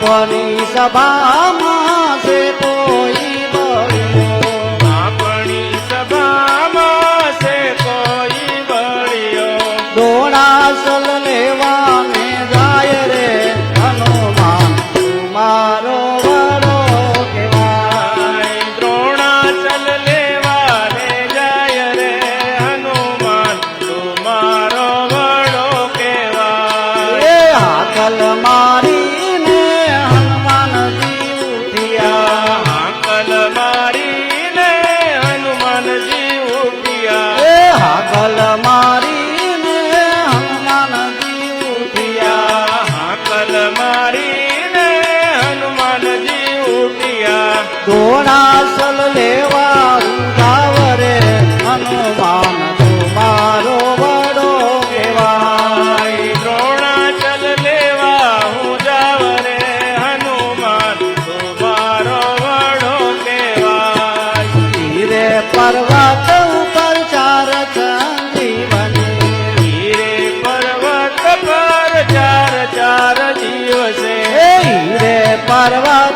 পরে সবাম পারবা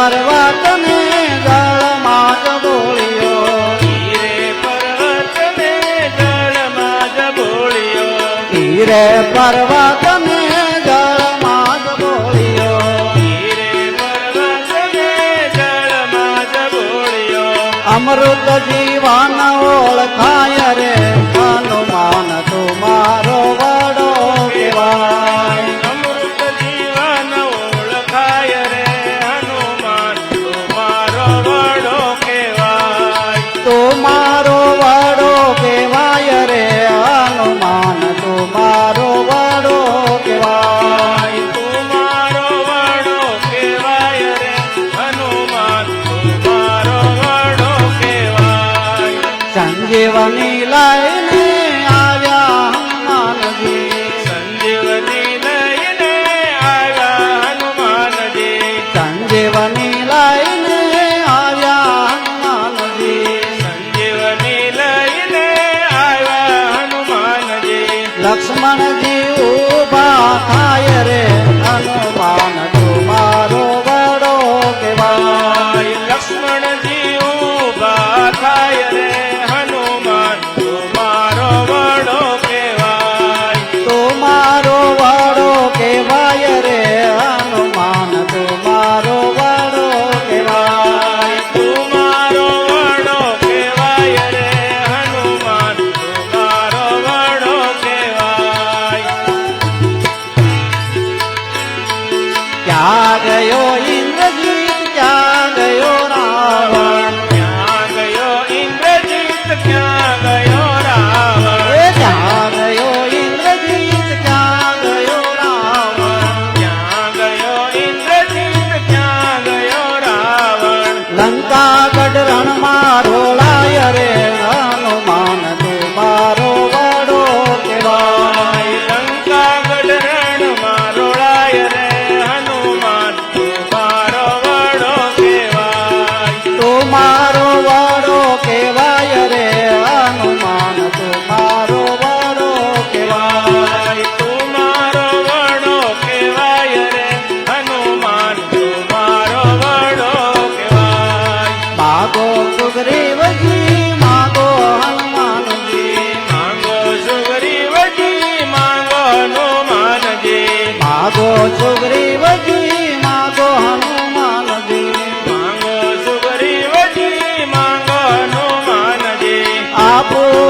પર્વત ને જળમાં જ બોલ્યો. હીરે પર્વત ને જળમાં જ બોલ્યો. હીરે પર્વત যাবো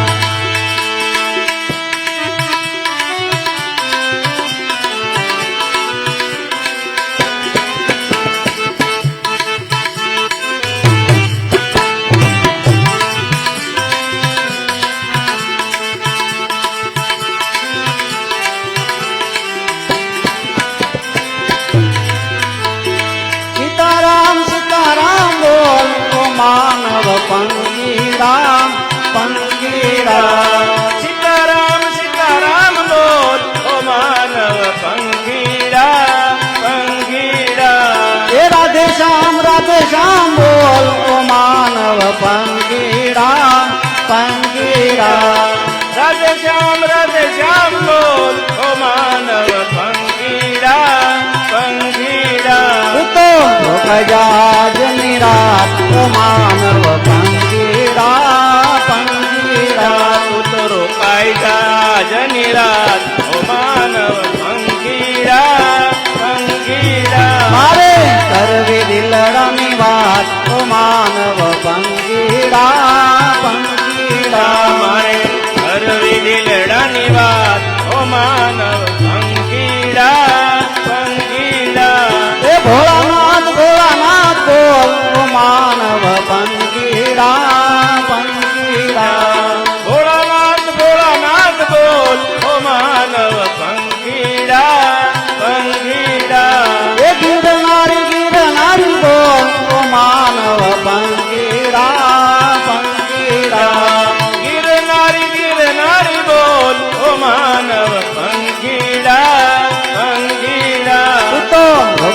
રોકજાજ નિરાત ઓ માનવ પંજીરા પંજીરા તું તો રોકાઈ જા જની રાત ઓ માનવ પંખીડા પંખીડા મારે કરવી દિલડાની વાત ઓ માનવ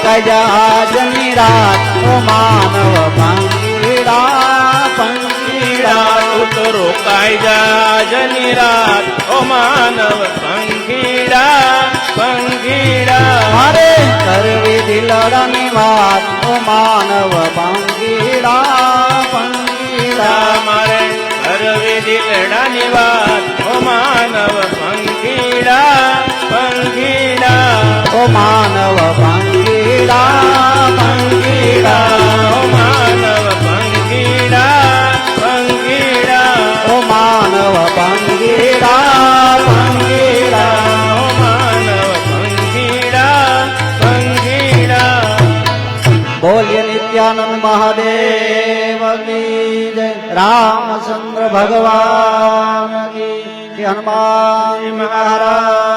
જહાજની રાત માનવ પંગીરા પંગીરા તું તો રોકાઈ જા જની રાત ઓ માનવ પંખીડા પંખીડા. મારે કરવી દિલડાની વાત ઓ માનવ પંગીરા મારે હરવી દિલડાની વાત. નિત્યાનંદ મહાદેવ જય રામચંદ્ર ભગવાન. હનુમાન મહારાજ